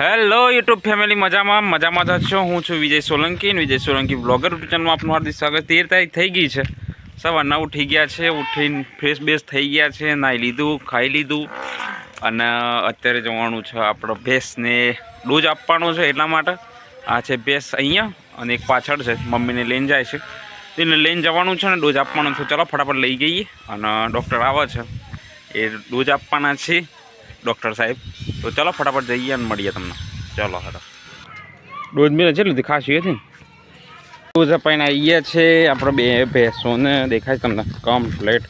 Hello YouTube family મજામાં? મજામાં જ છો? હું છું વિજય સોલંકી વિજય સોલંકી બ્લોગર ચેનલમાં આપનું હાર્દિક સ્વાગત. તેર તારીખ થઈ ગઈ છે. સવારના ઉઠી ગયા છે. ઉઠીને ફ્રેશ બેસ થઈ ગયા છે. નાહી લીધું, ખાઈ લીધું. અને અત્યારે જવાનું છે આપણો ભેંસને ડોઝ આપવાનો છે એટલા માટે. આ છે ભેંસ અહીંયા અને એક પાછળ છે. મમ્મીને લઈને જાય છે. તેને લઈને જવાનું છે ને ડોઝ આપવાનો છે. ચલો ફટાફટ લઈ ગઈએ અને ડૉક્ટર આવે છે. એ ડોઝ આપવાના છે. ડૉક્ટર સાહેબ. તો ચલો ફટાફટ જઈએ અને મળીએ તમને. ચાલો હેડો. ડોઝ મેં છે લીધી? ખાસી હતી ડોઝ અપાઈને આવીએ છે. આપણે બે ભેંસોને દેખાય તમને. કમ્પ્લેટ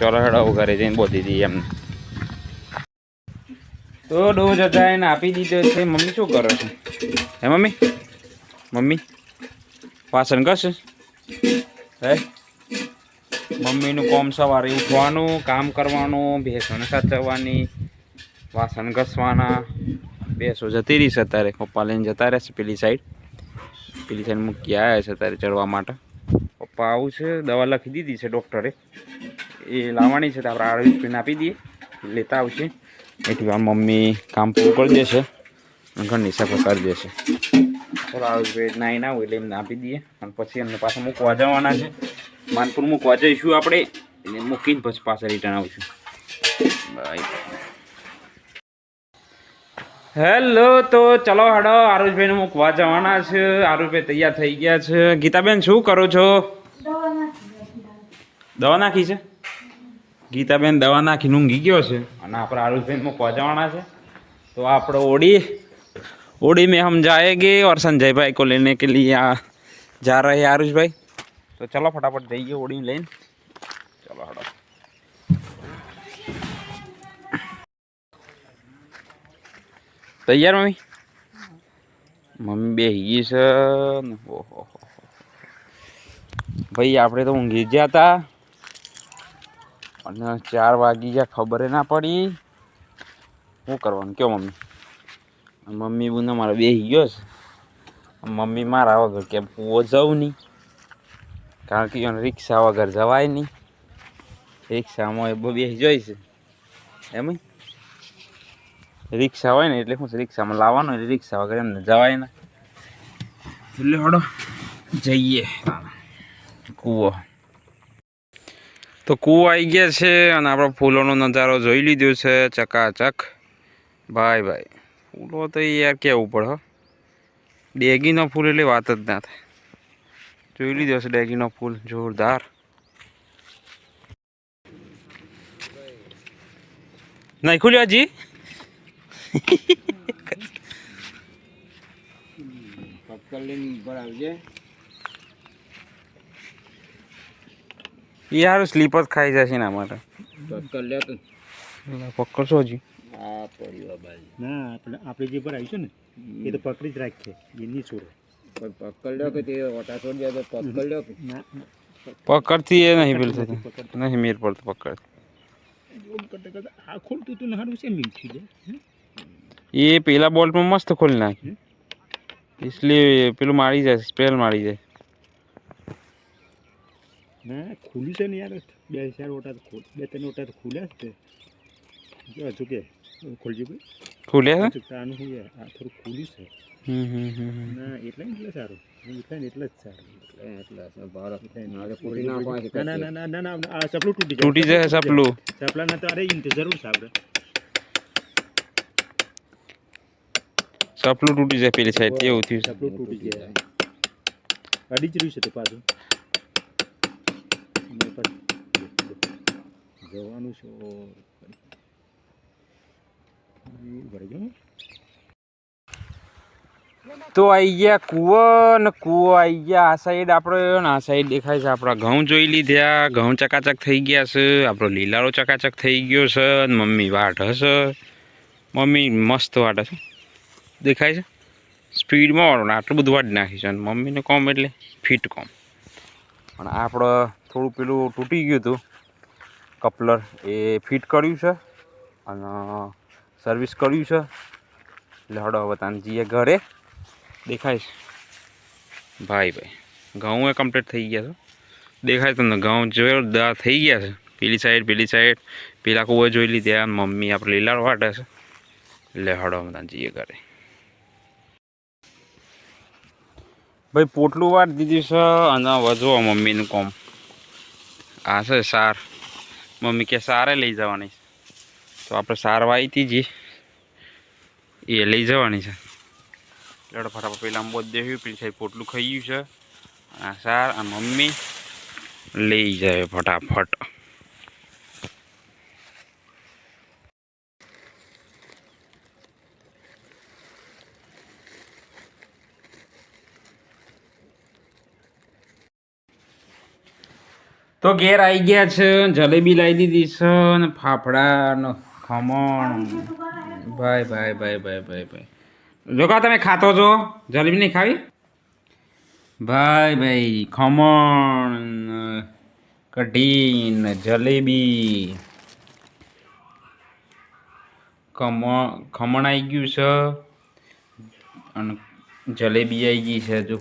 ચાલો હેડો ઘરે જઈને બોધી દઈએ એમને. તો ડોઝ હજાઈને આપી દીધો છે. મમ્મી શું કરે છો? હે મમ્મી? મમ્મી? વાસણ કરશે હે? મમ્મીનું કોમ સવારે ઉઠવાનું, કામ કરવાનું, ભેંસોને સાચવવાની. વાસણ ઘસવાના. બેસો જતી રહીશ અત્યારે. પપ્પા લઈને જતા રહેશે પેલી સાઈડ પેલી સાઈડ મૂકી આવ્યા છે અત્યારે ચડવા માટે. પપ્પા આવું છે, દવા લખી દીધી છે ડૉક્ટરે એ. લાવવાની છે, તો આપણે આયુર્વેદને આપી દઈએ. લેતા આવશે. એથી વાર મમ્મી કામ પૂરું કરી દેશે ઘરની સફાઈ કરી દેશે. ચલો આયુર્વેદ નાઈ ના હોય એટલે એમને આપી દઈએ. અને પછી એમને પાછા મૂકવા જવાના છે. માનપુર મૂકવા જઈશું આપણે. એને મૂકીને પછી પાછા રિટર્ન આવશું. બાય હેલો, તો ચલો હડો. આરુષભાઈ નું મૂકવા જવાના છે. આરુષભાઈ તૈયાર થઈ ગયા છે. ગીતાબેન, શું કરો છો? દવા નાખી છે? ગીતાબેન, દવા નાખીને ઊંઘી ગયો છે. અને આપણે આરુષભાઈ મૂકવા જવાના છે. તો આપણે ઓડી ઓડી મેં હમ જાએગે ઓર સંજયભાઈ કો લેને કે લીએ જા રહે આરુષભાઈ. તો ચલો ફટાફટ જઈએ ઓડી લઈને. ચલો હડો. તૈયાર, મમ્મી? મમ્મી બે છે ને, ઓહો ભાઈ, આપણે તો ઊંઘી ગયા હતા અને ચાર વાગી ગયા, ખબર ના પડી. શું કરવાનું? કયો મમ્મી? મમ્મી બુને મારે બેસી ગયો છે. મમ્મી મારા વગર કેમ કૂવો જવું નહીં. કારણ કે એને રિક્ષા વગર જવાય નહીં. રિક્ષામાં એ બેસી જાય એમ રિક્ષા હોય ને એટલે શું છે, રિક્ષામાં લાવવાનું એટલે રિક્ષા વગર એમને જવાય ને. એટલે હડો, જઈએ. કૂવો. તો કૂવો આવી ગયા છે અને આપણો ફૂલોનો નજારો જોઈ લીધો છે, ચકાચક. ભાઈ ભાઈ, ફૂલો તો યાર કહેવું પડે ડેગીનો ફૂલ એટલે વાત જ ના થાય. જોઈ લીધો છે ડેગીનો ફૂલ, જોરદાર. નહીં ખુલ્યો હજી? યાર સ્લીપ જ ખાઈ જશે ને માટે પકડશો હજી. ના આપણે આપણે જે ભરાયું છે ને એ તો પકડી જ રાખીએ એની છોડો. ના પકડતી એ નહીં પેલું થતું નહીં મેર પડતો કરતા આ ખોલતું તું ને હારું છે મીઠી લે એ પેલા બોલ્ટમાં મસ્ત ખોલી નાખ્યું એટલે પેલું મારી જાય સ્પેલ મારી જાય ના ખુલ્યું છે ને યાર બે ચાર ઓટા બે ત્રણ ઓટા ખુલ્યા છે જો હજુ કે ખુલજી ભાઈ ખુલ્યા છે આનું શું આ થોડું ખુલ્યું છે ના એટલે એટલે સારું એટલે એટલે જ સારું એટલે ના ના ના ના સપલું તૂટી જાય સપલું સપલા ના તો અરે જરૂર સાંભળે સપલું તૂટી જાય પેલી સાઈડ એવું થયું ટપલું તૂટી જાય. અડી જ રહ્યું છે તો પાછું. જવાનું છે. ગયું તો આવી ગયા કૂવો ને કૂવો આવી ગયા. આ સાઈડ આપણો ને આ સાઈડ દેખાય છે. આપણા ઘઉં જોઈ લીધા. ઘઉં ચકાચક થઈ ગયા છે. આપણો લીલારો ચકાચક થઈ ગયો છે. મમ્મી વાટ હશે. મમ્મી મસ્ત વાટ છે દેખાય છે? સ્પીડમાં વાળો ને આટલું બધું વાટ નાખીશું છે અને મમ્મીને કોમ એટલે ફિટ કોમ. પણ આપણે થોડું પેલું તૂટી ગયું હતું. કપલર એ ફિટ કર્યું છે અને સર્વિસ કર્યું છે. એટલે હડો હવે જઈએ ઘરે. દેખાય છે. ભાઈ ભાઈ ઘઉં એ કમ્પ્લીટ થઈ ગયા છે. દેખાય તમને ઘઉં જોરદાર થઈ ગયા છે. પેલી સાઈડ પેલી સાઈડ પેલા કુવા જોઈ લીધી મમ્મી આપણે લીલાળ વાટે છે. એટલે હળો બધા જઈએ ઘરે. ભાઈ, પોટલું વાર દીધું છે અને વધુ મમ્મીનું કોમ. આ છે સાર. મમ્મી કે સારે લઈ જવાની છે. તો આપણે સાર વાઈ હતી જી. એ લઈ જવાની છે. લડો ફટાફટ પેલા આમ બોધ પેલી સાહેબ પોટલું ખાઈ ગયું છે. આ સાર, આ મમ્મી લઈ જાય ફટાફટ. તો ઘેર આવી ગયા છે, જલેબી લાવી દીધી છે ને ખમણ. ભાઈ ભાઈ ભાઈ ભાઈ ભાઈ ભાઈ. જો તમે ખાતો છો? જલેબી નહીં ખાવી? ભાઈ ભાઈ, ખમણ, કઢીન, જલેબી. ખમણ ખમણ આવી ગયું છે અને જલેબી આવી ગઈ છે જો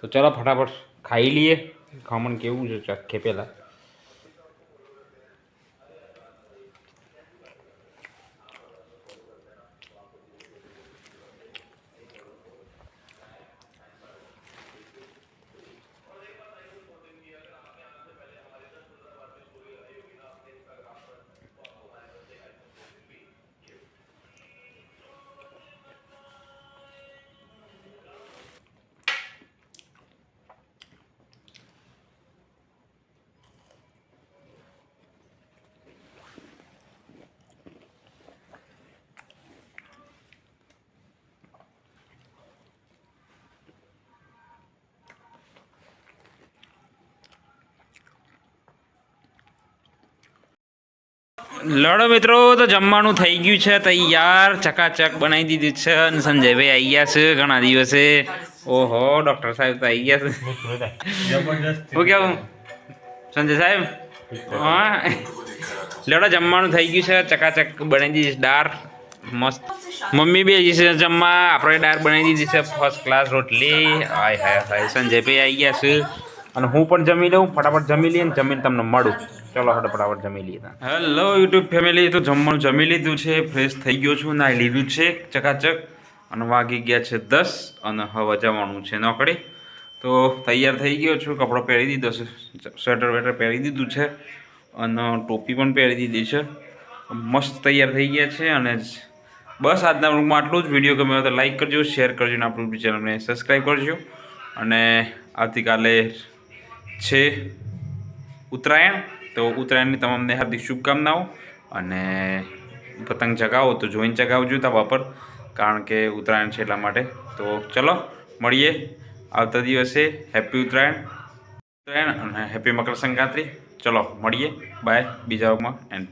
તો ચલો ફટાફટ ખાઈ લઈએ. ખમણ કેવું છે? ચાખે પહેલાં. લડો મિત્રો તો જમવાનું થઈ ગયું છે તૈયાર. ચકાચક બનાવી દીધું છે અને સંજયભાઈ આવી ગયા છે ઘણા દિવસે. ઓહો ડોક્ટર સાહેબ તો આવી ગયા છે. શું કેવું? સંજય સાહેબ? હા. લડો જમવાનું થઈ ગયું છે. ચકાચક બનાવી દીધી છે દાળ મસ્ત. મમ્મી બી આવી છે જમવા. આપણે દાળ બનાવી દીધી છે. ફર્સ્ટ ક્લાસ રોટલી. હાય હાય હાય. સંજયભાઈ આવી ગયા છે. અને હું પણ જમી લઉં. ફટાફટ જમી લઈએ જમીને તમને મળું. ચલો હટ ફટાફટ જમી લીધા હેલો યુટ્યુબ ફેમિલી તો જમવાનું જમી લીધું છે ફ્રેશ થઈ ગયો છું, નાઈ લીધું છે, ચકાચક. અને વાગી ગયા છે દસ અને હવે જવાનું છે નોકરી. તો તૈયાર થઈ ગયો છું, કપડો પહેરી દીધો છે, સ્વેટર વેટર પહેરી દીધું છે અને ટોપી પણ પહેરી દીધી છે. મસ્ત તૈયાર થઈ ગયા છે અને બસ આજના રૂમમાં આટલું જ. વીડિયો ગમ્યો તો લાઈક કરજો શેર કરજો અને આપણું ચેનલને સબસ્ક્રાઈબ કરજો. અને આવતીકાલે છે ઉત્તરાયણ. તો ઉત્તરાયણની તમામને હાર્દિક શુભકામનાઓ અને પતંગ ચગાવો તો જોઈને ચગાવજો તા પર કારણ કે ઉત્તરાયણ છે એટલા માટે. તો ચલો, મળીએ આવતા દિવસે. હેપી ઉત્તરાયણ. ઉત્તરાયણ અને હેપી મકર સંક્રાંતિ. ચલો, મળીએ. બાય બીજા વર્ગમાં એન્ડ